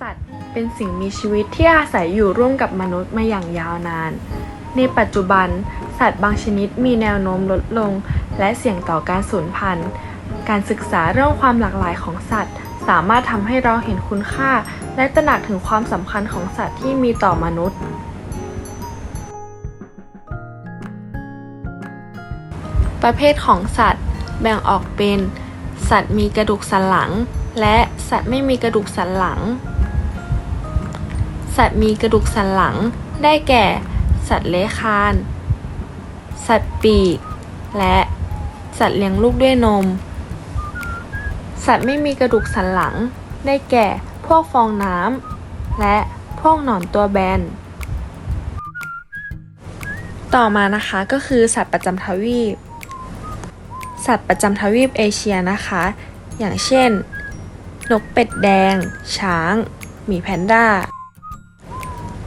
สัตว์เป็นสิ่งมีชีวิตที่อาศัยอยู่ร่วมกับมนุษย์มาอย่างยาวนาน ในปัจจุบัน สัตว์บางชนิดมีแนวโน้มลดลง และเสี่ยงต่อการสูญพันธุ์ การศึกษาเรื่องความหลากหลายของสัตว์ สามารถทำให้เราเห็นคุณค่า และตระหนักถึงความสำคัญของสัตว์ที่มีต่อมนุษย์ ประเภทของสัตว์ แบ่งออกเป็น สัตว์มีกระดูกสันหลัง และสัตว์ไม่มีกระดูกสันหลัง สัตว์มีกระดูกสันหลัง ได้แก่ สัตว์เลื้อยคลาน สัตว์ปีก และสัตว์เลี้ยงลูกด้วยนม สัตว์ไม่มีกระดูกสันหลัง ได้แก่ พวกฟองน้ำและพวกหนอนตัวแบน ต่อมานะคะก็คือสัตว์ประจำทวีป สัตว์ประจำทวีปเอเชียนะคะ อย่างเช่น นกเป็ดแดง ช้าง หมีแพนด้า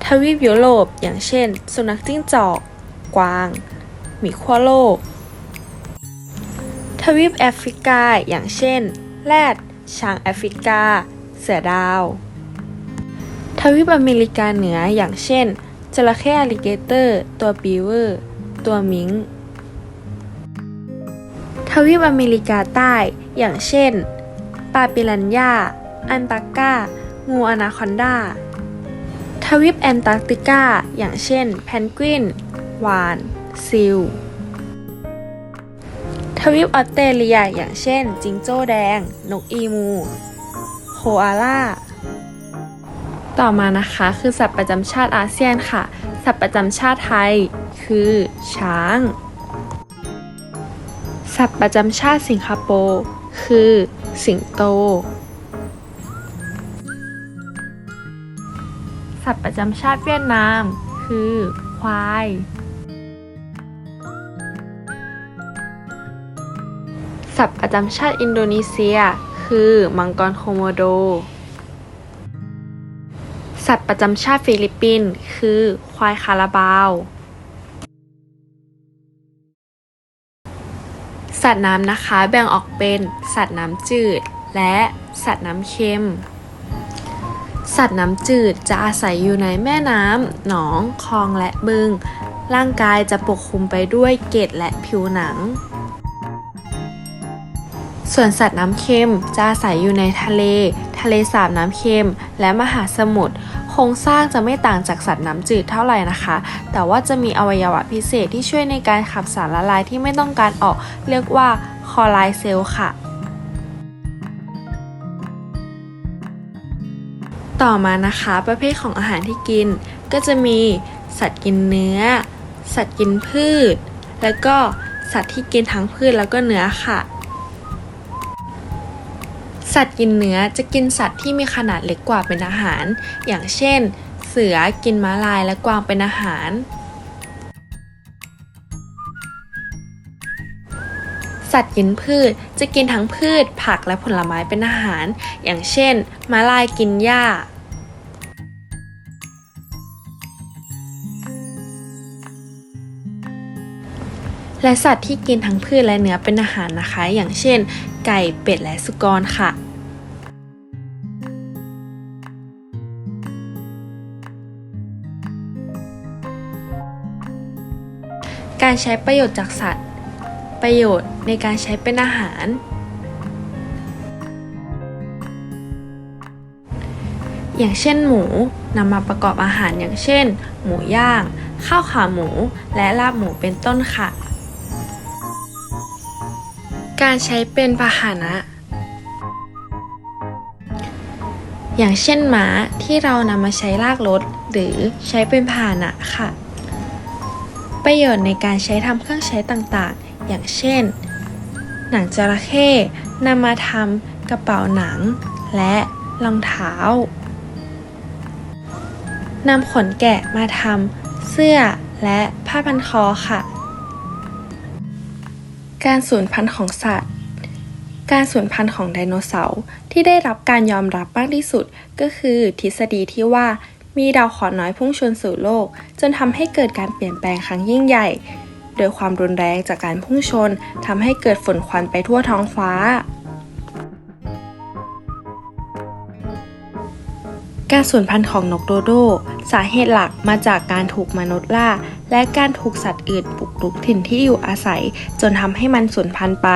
ทวีปยุโรปอย่างเช่น สุนัขจิ้งจอก กวาง หมีขั้วโลก ทวีปแอฟริกาอย่างเช่น แรด ช้างแอฟริกา เสือดาว ทวีปอเมริกาเหนืออย่างเช่น จระเข้อลิเกเตอร์ ตัวบีเวอร์ ตัวมิงทวีปอเมริกาใต้อย่างเช่น ปลาปิรันย่า อันปาก้า งูอนาคอนดา วีปแอนตาร์กติกา อย่างเช่น แพนกวิน วาน ซิล ทวีปออสเตรเลีย อย่างเช่น จิงโจ้แดง นกอีมูโคอาล่า ต่อมานะคะคือสัตว์ประจำชาติอาเซียนค่ะ สัตว์ประจำชาติไทย คือ ช้าง สัตว์ประจำชาติสิงคโปร์ คือ สิงโต สัตว์ประจำชาติเวียดนาม คือ ควาย สัตว์ประจำชาติอินโดนีเซีย คือมังกรโคโมโด สัตว์ประจำชาติฟิลิปปินส์คือ ควายคาราบาว สัตว์น้ำนะคะแบ่งออกเป็นสัตว์น้ำจืด และสัตว์น้ำเค็ม สัตว์น้ำจืดจะอาศัยอยู่ในแม่น้ำ หนอง คลองและบึง ร่างกายจะปกคลุมไปด้วยเกล็ดและผิวหนัง ส่วนสัตว์น้ำเค็มจะอาศัยอยู่ในทะเล ทะเลสาบน้ำเค็ม และมหาสมุทร โครงสร้างจะไม่ต่างจากสัตว์น้ำจืดเท่าไหร่นะคะ แต่ว่าจะมีอวัยวะพิเศษที่ช่วยในการขับสารละลายที่ไม่ต้องการออก เรียกว่าคอไลเซลค่ะ ต่อมานะคะ ประเภทของอาหารที่กิน ก็จะมีสัตว์กินเนื้อ สัตว์กินพืช แล้วก็สัตว์ที่กินทั้งพืชแล้วก็เนื้อค่ะ สัตว์กินเนื้อจะกินสัตว์ที่มีขนาดเล็กกว่าเป็นอาหาร อย่างเช่น เสือกินม้าลายและกวางเป็นอาหาร สัตว์กินพืชจะกินทั้งพืช ผักและผลไม้เป็นอาหาร อย่างเช่น ม้าลายกินหญ้า และสัตว์ที่กินทั้งพืชและเนื้อเป็นอาหารนะคะ อย่างเช่น ไก่เป็ดและสุกรค่ะการใช้ประโยชน์จากสัตว์ ประโยชน์ในการใช้เป็นอาหาร อย่างเช่นหมูนำมาประกอบอาหารอย่างเช่น หมูย่าง ข้าวขาหมู และลาบหมูเป็นต้นค่ะ การใช้เป็นพาหนะ อย่างเช่นม้าที่เรานำมาใช้ลากรถ หรือใช้เป็นพาหนะค่ะ ประโยชน์ในการใช้ทำเครื่องใช้ต่างๆ อย่างเช่น หนังจระเข้นำมาทำกระเป๋าหนัง และรองเท้านำขนแกะมาทำเสื้อและผ้าพันคอค่ะ การสูญพันธุ์ของสัตว์ การสูญพันธุ์ของไดโนเสาร์ที่ได้รับการยอมรับมากที่สุด ก็คือทฤษฎีที่ว่ามีดาวเคราะห์น้อยพุ่งชนสู่โลก จนทำให้เกิดการเปลี่ยนแปลงครั้งยิ่งใหญ่ โดยความรุนแรงจากการพุ่งชนทำให้เกิดฝุ่นควันไปทั่วท้องฟ้า การสูญพันธุ์ของนกโดโด สาเหตุหลักมาจากการถูกมนุษย์ล่า และการถูกสัตว์อื่นบุกรุกถิ่นที่อยู่อาศัย จนทำให้มันสูญพันธุ์ไป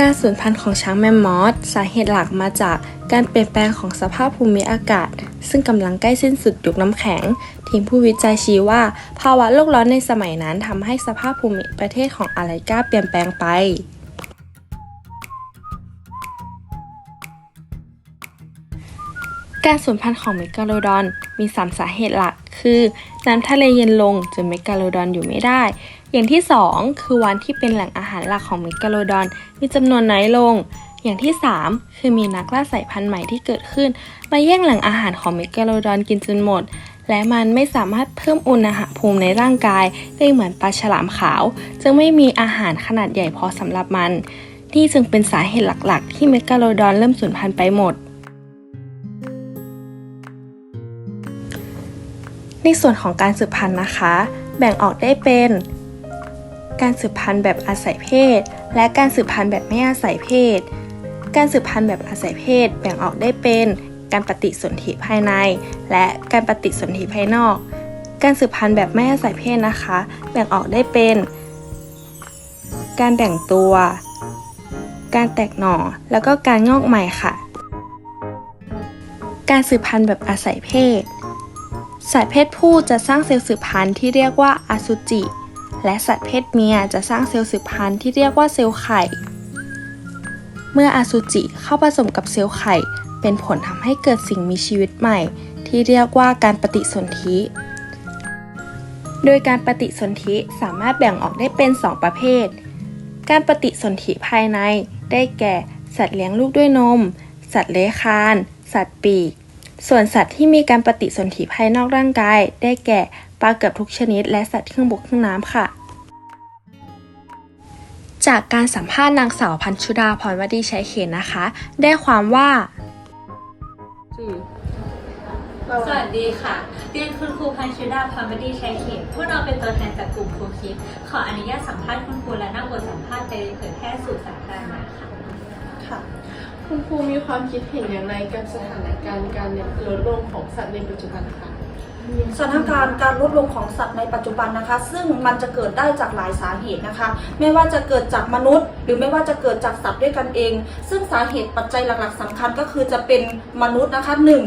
การสูญพันธุ์ของช้างแมมมอสสาเหตุหลักมาจากการเปลี่ยนแปลงของสภาพภูมิอากาศ ซึ่งกำลังใกล้สิ้นสุดยุคน้ำแข็ง ทีมผู้วิจัยชี้ว่า ภาวะโลกร้อนในสมัยนั้นทำให้สภาพภูมิประเทศของอาไลกาเปลี่ยนแปลงไปการสูญพันธุ์ของเมกาโลดอนมี 3 สาเหตุหลัก คือ น้ำทะเลเย็นลงจนเมกาโลดอนอยู่ไม่ได้ อย่างที่ 2 คือวันที่เป็นแหล่งอาหารหลักของเมกาโลดอน มีจำนวนน้อยลง อย่างที่ 3 คือมีนักล่าสายพันธุ์ใหม่ที่เกิดขึ้นมาแย่งแหล่งอาหารของเมกาโลดอนกินจนหมด และมันไม่สามารถเพิ่มอุณหภูมิในร่างกายได้เหมือนปลาฉลามขาว จึงไม่มีอาหารขนาดใหญ่พอสำหรับมัน นี่จึงเป็นสาเหตุหลักๆ ที่เมกาโลดอนเริ่มสูญพันธุ์ไปหมดในส่วนของการสืบพันธุ์นะคะ แบ่งออกได้เป็น การสืบพันธุ์แบบอาศัยเพศ และการสืบพันธุ์แบบไม่อาศัยเพศ การสืบพันธุ์แบบอาศัยเพศแบ่งออกได้เป็น การปฏิสนธิภายใน และการปฏิสนธิภายนอก การสืบพันธุ์แบบไม่อาศัยเพศนะคะ แบ่งออกได้เป็น การแบ่งตัว การแตกหน่อ แล้วก็การงอกใหม่ค่ะ การสืบพันธุ์แบบอาศัยเพศ สัตว์เพศผู้จะสร้างเซลล์สืบพันธุ์ที่เรียกว่าอสุจิ และสัตว์เพศเมียจะสร้างเซลล์สืบพันธุ์ที่เรียกว่าเซลล์ไข่ เมื่ออสุจิเข้าผสมกับเซลล์ไข่ เป็นผลทำให้เกิดสิ่งมีชีวิตใหม่ ที่เรียกว่าการปฏิสนธิ โดยการปฏิสนธิสามารถแบ่งออกได้เป็น 2 ประเภท การปฏิสนธิภายใน ได้แก่ สัตว์เลี้ยงลูกด้วยนม สัตว์เลื้อยคลาน สัตว์ปีก ส่วนสัตว์ที่มีการปฏิสนธิภายนอกร่างกาย ได้แก่ ปลาเกือบทุกชนิด และสัตว์ครึ่งบกครึ่งน้ำค่ะ จากการสัมภาษณ์นางสาวพันชุดาพรวดีชัยเขตนะคะ ได้ความว่าสวัสดีค่ะ เรียนคุณครูพันชุดาพรบดีชัยเขตผู้เราเป็นตัวแทนจากกลุ่มครูคิด ขออนุญาตสัมภาษณ์คุณครูและนำบทสัมภาษณ์ไปเผยแพร่สู่สาธารณะค่ะค่ะ คุณครูมีความคิดเห็นอย่างไรกับสถานการณ์การลดลงของสัตว์ในปัจจุบันคะ สถานการณ์การลดลงของสัตว์ในปัจจุบันนะคะ ซึ่งมันจะเกิดได้จากหลายสาเหตุนะคะ ไม่ว่าจะเกิดจากมนุษย์ หรือไม่ว่าจะเกิดจากสัตว์ด้วยกันเอง ซึ่งสาเหตุปัจจัยหลักๆสำคัญก็คือจะเป็นมนุษย์นะคะหนึ่ง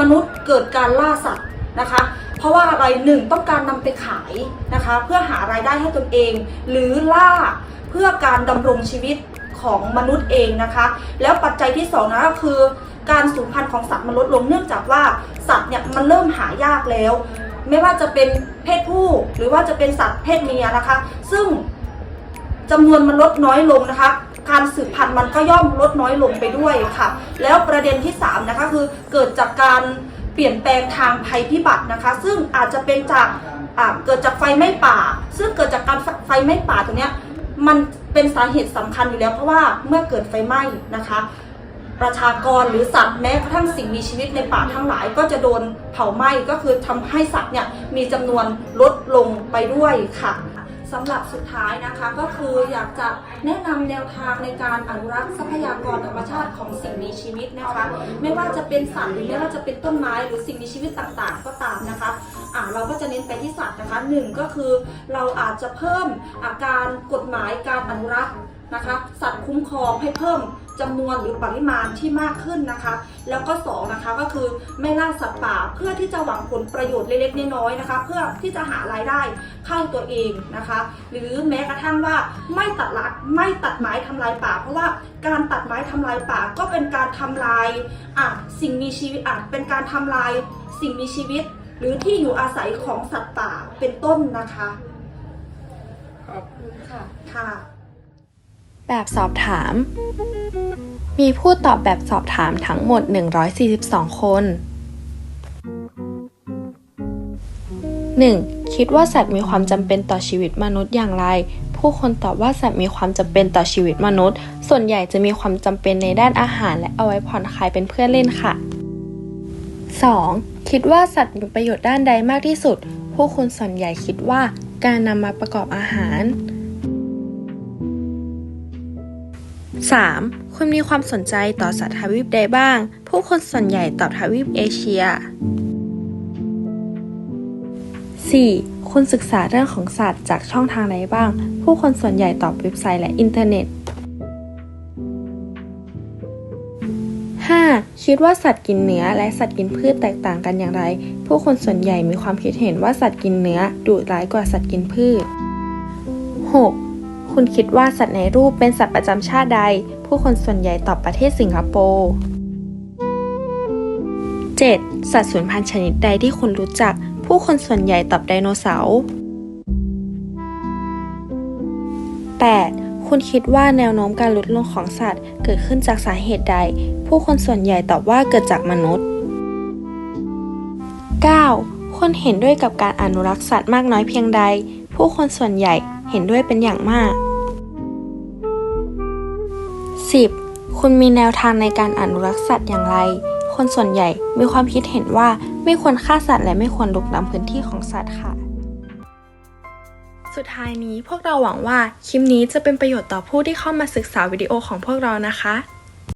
มนุษย์เกิดการล่าสัตว์นะคะเพราะว่าอะไรหนึ่งต้องการนำไปขายนะคะ เพื่อหารายได้ให้ตนเอง หรือล่าเพื่อการดำรงชีวิตของมนุษย์เองนะคะ แล้วปัจจัยที่สองนะก็คือ การสูญพันธุ์ของสัตว์มันลดลงเนื่องจากว่า สัตว์เนี่ยมันเริ่มหายากแล้ว ไม่ว่าจะเป็นเพศผู้หรือว่าจะเป็นสัตว์เพศเมียนะคะ ซึ่งจำนวนมันลดน้อยลงนะคะ การสืบพันธุ์มันก็ย่อมลดน้อยลงไปด้วยค่ะ แล้วประเด็นที่3นะคะคือเกิดจากการเปลี่ยนแปลงทางภัยพิบัตินะคะ ซึ่งอาจจะเป็นจากอ่าเกิดจากไฟไหม้ป่า ซึ่งเกิดจากการไฟไหม้ป่าตรงเนี้ยมันเป็นสาเหตุสำคัญอยู่แล้วเพราะว่าเมื่อเกิดไฟไหม้นะคะ ประชากรหรือสัตว์แม้กระทั่งสิ่งมีชีวิตในป่าทั้งหลาย ก็จะโดนเผาไหม้ก็คือทำให้สัตว์เนี่ยมีจำนวนลดลงไปด้วยค่ะสำหรับสุดท้ายนะคะก็คืออยากจะแนะนำแนวทางในการอนุรักษ์ทรัพยากรธรรมชาติของสิ่งมีชีวิตนะคะ ไม่ว่าจะเป็นสัตว์หรือไม่ว่าจะเป็นต้นไม้หรือสิ่งมีชีวิตต่างๆ ก็ตามนะคะอ่าเราก็จะเน้นไปที่สัตว์นะคะหนึ่งก็คือเราอาจจะเพิ่มอาการกฎหมายการอนุรักษ์นะคะ สัตว์คุ้มครองให้เพิ่ม จำนวนหรือปริมาณที่มากขึ้นนะคะ แล้วก็สองนะคะก็คือไม่ล่าสัตว์ป่าเพื่อที่จะหวังผลประโยชน์เล็กๆน้อยๆนะคะ เพื่อที่จะหารายได้เข้าตัวเองนะคะ หรือแม้กระทั่งว่าไม่ตัดลักไม่ตัดไม้ทำลายป่า เพราะว่าการตัดไม้ทำลายป่าก็เป็นการทำลายอะสิ่งมีชีวิตอะเป็นการทำลายสิ่งมีชีวิต หรือที่อยู่อาศัยของสัตว์ป่าเป็นต้นนะคะขอบคุณค่ะค่ะ แบบสอบถาม มีผู้ตอบแบบสอบถามทั้งหมด 142 คน 1. คิดว่าสัตว์มีความจำเป็นต่อชีวิตมนุษย์อย่างไร ผู้คนตอบว่าสัตว์มีความจำเป็นต่อชีวิตมนุษย์ ส่วนใหญ่จะมีความจำเป็นในด้านอาหารและเอาไว้ผ่อนคลายเป็นเพื่อนเล่นค่ะ 2. คิดว่าสัตว์มีประโยชน์ด้านใดมากที่สุด ผู้คนส่วนใหญ่คิดว่าการนำมาประกอบอาหาร 3. คุณมีความสนใจต่อสัตว์ทวีปใดบ้าง ผู้คนส่วนใหญ่ตอบทวีปเอเชีย 4. คุณศึกษาเรื่องของสัตว์จากช่องทางใดบ้าง ผู้คนส่วนใหญ่ตอบเว็บไซต์และอินเทอร์เน็ต 5. คิดว่าสัตว์กินเนื้อและสัตว์กินพืชแตกต่างกันอย่างไร ผู้คนส่วนใหญ่มีความคิดเห็นว่าสัตว์กินเนื้อดุร้ายกว่าสัตว์กินพืช 6. คุณคิดว่าสัตว์ในรูปเป็นสัตว์ประจำชาติใด ผู้คนส่วนใหญ่ตอบประเทศสิงคโปร์ 7. สัตว์สูญพันธุ์ชนิดใดที่คุณรู้จัก ผู้คนส่วนใหญ่ตอบไดโนเสาร์ 8. คุณคิดว่าแนวโน้มการลดลงของสัตว์ เกิดขึ้นจากสาเหตุใด ผู้คนส่วนใหญ่ตอบว่าเกิดจากมนุษย์ 9. คุณเห็นด้วยกับการอนุรักษ์สัตว์มากน้อยเพียงใด ผู้คนส่วนใหญ่ เห็นด้วยเป็นอย่างมาก 10. คุณมีแนวทางในการอนุรักษ์สัตว์อย่างไร คนส่วนใหญ่มีความคิดเห็นว่าไม่ควรฆ่าสัตว์และไม่ควรลุกล้ำพื้นที่ของสัตว์ค่ะ สุดท้ายนี้พวกเราหวังว่าคลิปนี้จะเป็นประโยชน์ต่อผู้ที่เข้ามาศึกษาวิดีโอของพวกเรานะคะ